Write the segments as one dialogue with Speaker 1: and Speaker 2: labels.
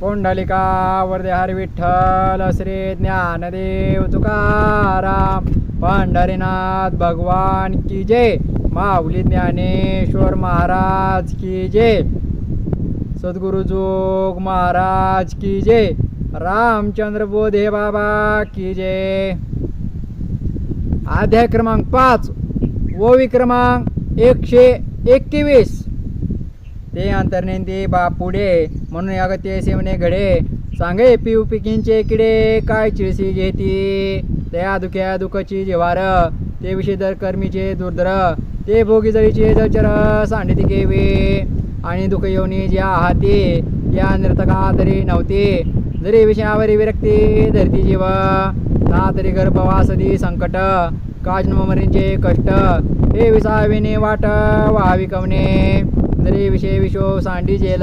Speaker 1: पुंडलिका वरदे हर विठ्ठल श्री ज्ञानदेव तुकाराम पंढरीनाथ भगवान की जय माऊली ज्ञानेश्वर महाराज की जय सद्गुरुजोग महाराज की जय रामचंद्र बोधे बाबा की जय. अध्याय क्रमांक पाच ओवी क्रमांक एकशे एकवीस. ते अंतर्नेंदी बापुडे. म्हणून यागते असे म्हणे घडे सांगे पिऊ पिकींचे किडे काय चिळसी घेती? त्या दुख्या दुःखची जिवार ते विषेदर कर्मीचे दुर्धर ते भोगी जळीचे जचर सांडिती केवे. आणि दुःख येऊनी ज्या आहाती या नर्तका तरी नव्हती. जरी विषयावरी विरक्ती धरती जीव. ना तरी गर्भवासदी संकट काजनमरींचे कष्ट? हे विसाविने वाट व्हावी कवने? जरी विषय विशो सांडी जेल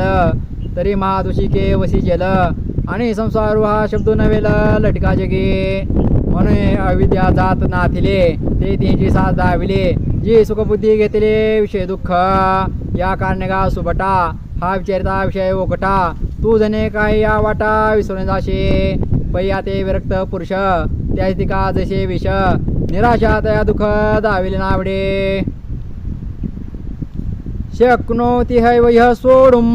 Speaker 1: तरी महादुषिके वसी जल आणि संसार हा शब्द नवेल लटका जगे. म्हणून अविद्या जात नाथिले ते तिची साथ दाविले. जी सुखबुद्धी घेतले विषय दुःख. या कारणगा सुबटा हा विचारिता विषय ओकटा तू जने काही या वाटा विसरून जाशे. पैया ते विरक्त पुरुष त्याच तिका जसे विष. निराशा तया दुःख दाविले नावडे. शक्नोती हैवह्य सोडुम.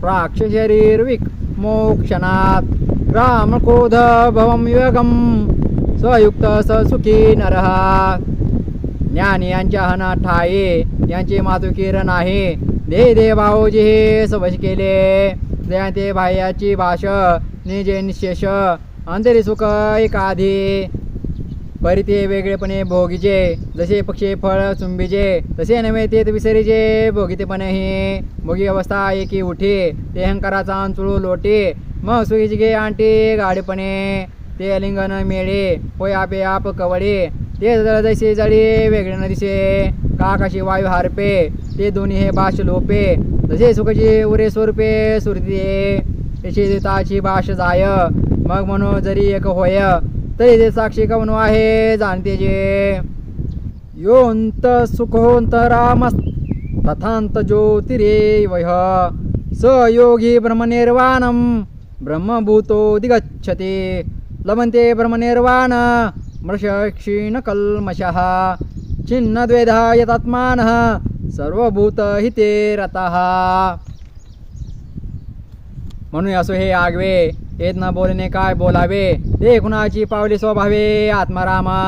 Speaker 1: प्राक्ष शरीर विक मोक्षणात राम क्रोध भवम युगम स सुखी नरहा ज्ञानी यांच्या हना ठाये यांचे मातुकीर नाही। दे दे भाऊजी हे सबश केले। दया भायाची भाष निजे निशेष अंतरी सुख एकाधी। परी ते वेगळेपणे भोगीचे. जसे पक्षी फळ चुंबीचे. तसे नव्हे ते विसरीचे. भोगितेपणेही भोगी अवस्था एकी उठी. ते अहंकाराचा चुळू लोटे. मग सुखीची घे आंटी गाडीपणे ते लिंगन मेळे होय आपे आप कवडे. ते जळ जळी वेगळे न दिसे. काकाशी वायू हारपे. ते दोन्ही हे बाष लोपे. जसे सुखची उरे स्वरूपे सुरती तशी ताची बाष जाय. मग म्हणू जरी एक होय. तर ते साक्षी कवन आहे जाणते जे. योंत सुखोंत रामस तथांत ज्योतिरे वह स योगी ब्रह्मनिर्वाणम ब्रह्मभूतो दिगच्छते। लभन्ते ब्रह्मनिर्वाण मृषक्षीण कल्मषः छिन्नद्वेधा यतात्मानः सर्वभूत हिते रतः। म्हणून असो हे आगवे येत ना बोलणे काय बोलावे? ते कुणाची पावली स्वभावे? आत्मारामा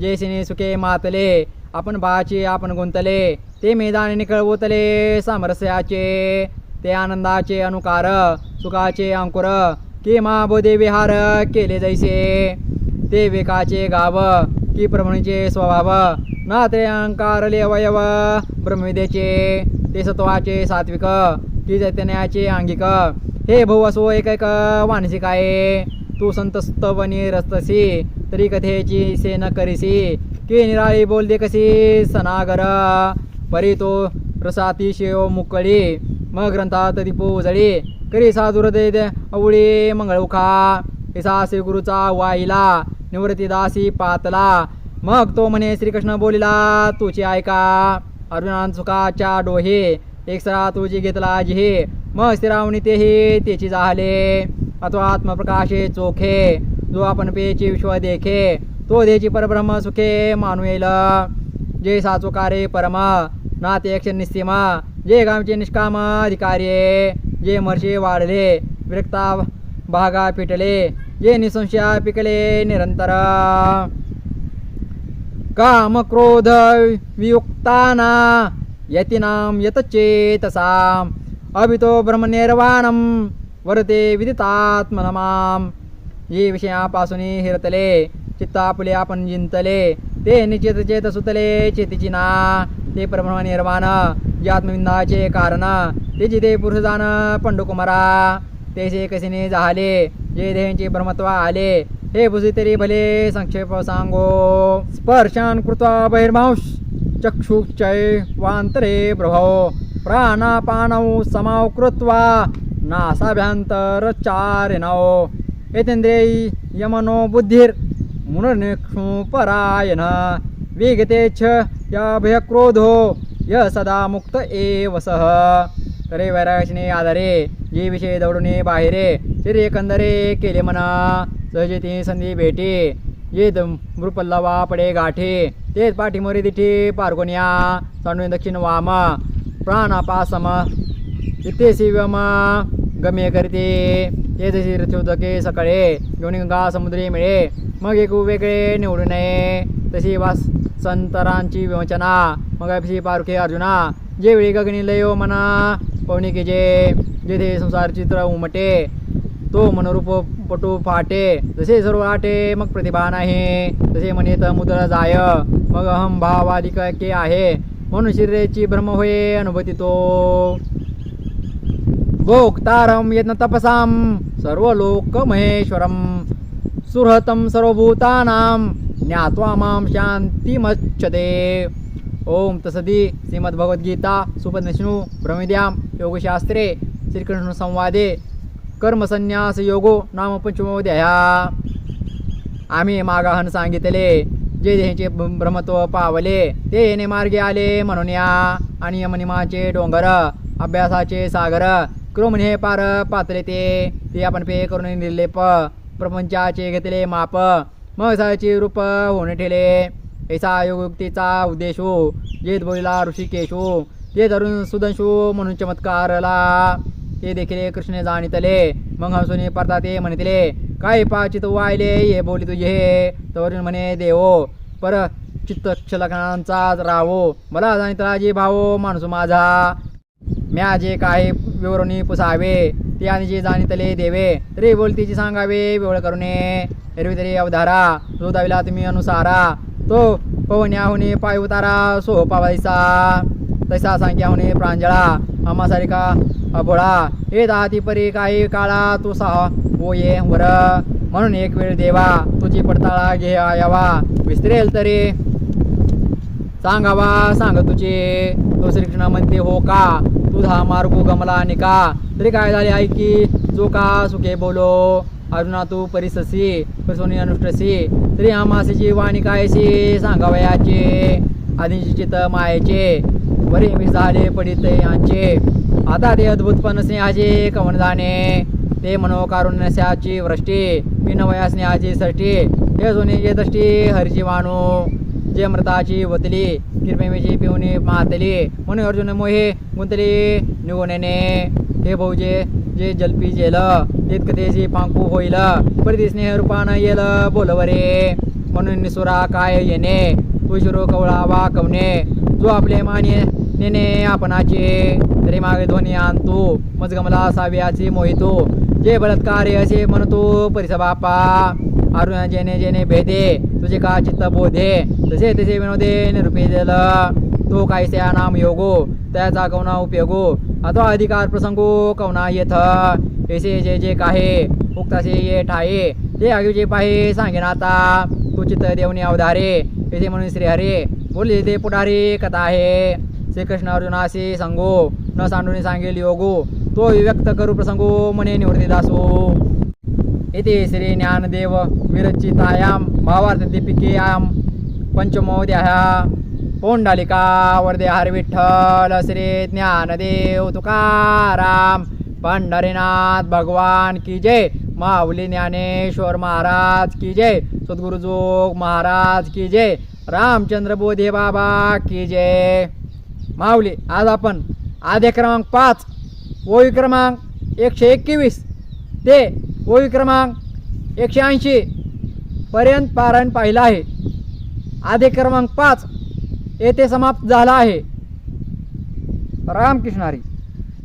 Speaker 1: जैसिने सुखे मातले. आपण बाची आपण गुंतले. ते मैदानी कळवतले सामरस्याचे. ते आनंदाचे अनुकार सुखाचे अंकुर. की महाबोधे विहार केले जैसे. ते विकाचे गाव की प्रभणीचे स्वभाव. ना ते अंकारले अवयव ब्रह्मविदेचे ते सत्वाचे सात्विक की चैतन्याचे अंगिक. हे भाऊ असो एक एक मानसिक आहे? तू संतस्तवनी रस्तसी तरी कथेची से न करीसी. की निराळी बोलते कशी? सनागर परी तो रसाती शेव मुकळी. मग ग्रंथात दीपो उजळी. करी साधुर दे अवळी मंगळुखा इसा श्री गुरुचा वाईला निवृत्ती दासी पातला. मग तो म्हणे श्रीकृष्ण बोलिला तुझी ऐका. अर्जुनान सुखाच्या डोहे. एक सरा तुझी घेतला जिहे. मग स्थिरावणी तेही तेची जाहले अथवा आत्मप्रकाशे चोखे. जो आपण पेची विश्व देखे तो देची परब्रह्म सुखे मानू येईल. जे साचोकारे परम ना ते निस्तिमा जे गामचे निष्काम अधिकारी जे मर्षे वाढले विरक्ता भागा पिटले. जे निसंशया पिकले निरंतर. काम क्रोध वियुक्ताना यतीनाम यतचेतसाम. अभितो ब्रह्मनिर्वाणं वरते विदितात्मनमाम। ये विषयापासून हिरतले चित्तापुले आपण जिंतले ते निचेत चेत सुतले चेतीची ना ते परब्रह्मनिर्वाण जे आत्मविंदाचे कारण ते पुरुष जाण पंडुकुमारा। तेसे कसिने झाले जे देहांचे ब्रह्मत्व आले हे बुझी तरी भले संक्षेप सांगो। स्पर्शान कृत्वा बहिर्मांश चक्षुक्षय वांतरे प्रभो प्राणापानौ समाौ कृत्वा नासाभ्यन्तरचारिणौ। यतेन्द्रियै यमनो बुद्धिर् विगते विगतेच्छ याभयक्रोधो य सदा मुक्त एव सह तरे वैरागशीने आधारे जे विषय दौडणे बाहेरे तरी एकंदरे केले म्हणा सहजे ती संधी भेटे ये मृपल्लवा पडे गाठे तेच पाठीमोरी दिठी पारगोनिया सांडून दक्षिण वामा। प्राणापासमा। इथे शिवमा। गम्य करते। ते जशी रथोदके सकाळे। दोन्ही गंगा समुद्री मिळे। मग एक वेगळे निवडू नये तशी वास संतरांची विवचना मग अभिषी पारुखे अर्जुना। जे वेळी गगनी लयो मना। पवनिकेचे जेथे संसार चित्र उमटे। तो मनोरूप पटू फाटे। जसे सर्व आटे मग प्रतिभा नाही। तसे म्हणेत मुद्रा जाय। मग अहम भावाधिक के आहे। म्हणून शरीराची भ्रम होय अनुभवती तो भोक्तारं यत्न तपसां सर्वलोकमहेश्वरं. सुहृतं सर्वभूतानां ज्ञात्वा मां शान्तिमच्छते. ओम तसदी श्रीमद्भगवद्गीता सुपनिष्णू ब्रह्मविद्यां योगशास्त्रे श्रीकृष्ण संवादे कर्मसन्यास योगो नाम पंचमोध्याया आम्ही मागाहन सांगितले जे ह्यांचे ब्रह्मत्व पावले. ते येणे मार्गे आले म्हणून या. आणि यमनिमाचे डोंगर अभ्यासाचे सागर क्रोमणे पार पातले ते. ते आपण पे करून निर्लेप प्रपंचाचे घेतले माप. मग रूप होणे ठेले. ऐसा योगयुक्तीचा उद्देशो. जे बोलिला ऋषिकेशो. ते धरून सुदंशो म्हणून चमत्कारला. ते देखील कृष्ण जाणितले. मग हंसुनी परता ते म्हणितले. काय पाचित वायले हे बोली तुझे तवरून म्हणे देवो पर चित्तक्षलकांचाच राहो मला जाणी जे भावो माणूस माझा. म्या जे काही विवरणी पुसावे ते आणि जे जाणीतले देवे तरी बोलतीची सांगावे विवळ करुणे. एरवी तरी अवधारा जो दाविला तुम्ही अनुसारा. तो पवन्या होणे पाय उतारा सो पावायचा. तसा सांग्या होणे प्रांजळा आम्हासारिका अभोळा. हे दाती परी काही काळा तू सहा हो ये वर. म्हणून एक वेळ देवा तुझी पडताळा घे यावा विसरेल तरी. सांगावा सांग तुझे. तो श्रीकृष्ण म्हणते हो का? तुझा मार्ग गमला निका तरी काय झाले ऐकी जो का सुखे बोलो. अर्जुना तू परिससी परिसोनी अनुष्टसी. तरी आमासीची वाणी कायशी? सांगावयाचे आधीची चित मायेचे. बरे मी झाले पडित यांचे. आता ते अद्भुतपण सिंहाचे कवन जाणे. ते मनोकारुण्यस्याची वृष्टी विनवया स्नेहाची सृष्टी हे सोने जे दृष्टी हरिची वाणू जे अमृताची वतली किरपेमीची पिवणी मातली म्हणून अर्जुन मोहे गुंतली निघून हे भाऊजे जे जलपी जेल तेत पांकू होईल प्रति स्नेह रूपानं येल बोलवरे म्हणून निसुरा काय येणे तुशुरो शिरो कवळावा कवणे जो आपले माने नेने आपणाचे तरी मागे ध्वनी आणतो मजगमला साव्याची मोहितो जे बलात्कार असे म्हणतो परिस बापा. अरुण जेने जेने भेदे तुझे का चित्त बोधे? तसे तसे विनोदे निरूपी दिलं. तो काहीसे नाम योगो? त्याचा कवना उपयोगो? अथवा अधिकार प्रसंगो कवना येथ? येसे जे जे काहे उक्तासे ये ठाये. ते आगीचे पाहे सांगेन आता तू चित्त देवनी अवधारे. येथे म्हणून श्री हरे. बोलले ते पुढारी कथा आहे. श्रीकृष्ण अर्जुनाशी सांगो. न सांडून सांगेल योगो. तो व्यक्त करू प्रसंगो मने निवृत्ती दासो। येथे श्री ज्ञानदेव विरचितायाम भावार्थ दीपिकेयाम पंचमोद्याहा पोंडालिका वर्दे हर विठ्ठल श्री ज्ञानदेव तुकाराम। पंढरीनाथ भगवान की जय। माऊली ज्ञानेश्वर महाराज की जय। सद्गुरुजोग महाराज की जय। रामचंद्र बोधे बाबा की जय। माऊली आज आपण आद्य क्रमांक पाच ओळी क्रमांक एकशे एकवीस. ते ओळी क्रमांक एकशे ऐंशी पर्यंत पारायण पाहिलं आहे. आधे क्रमांक पाच येथे समाप्त झाला आहे. रामकृष्ण हरी.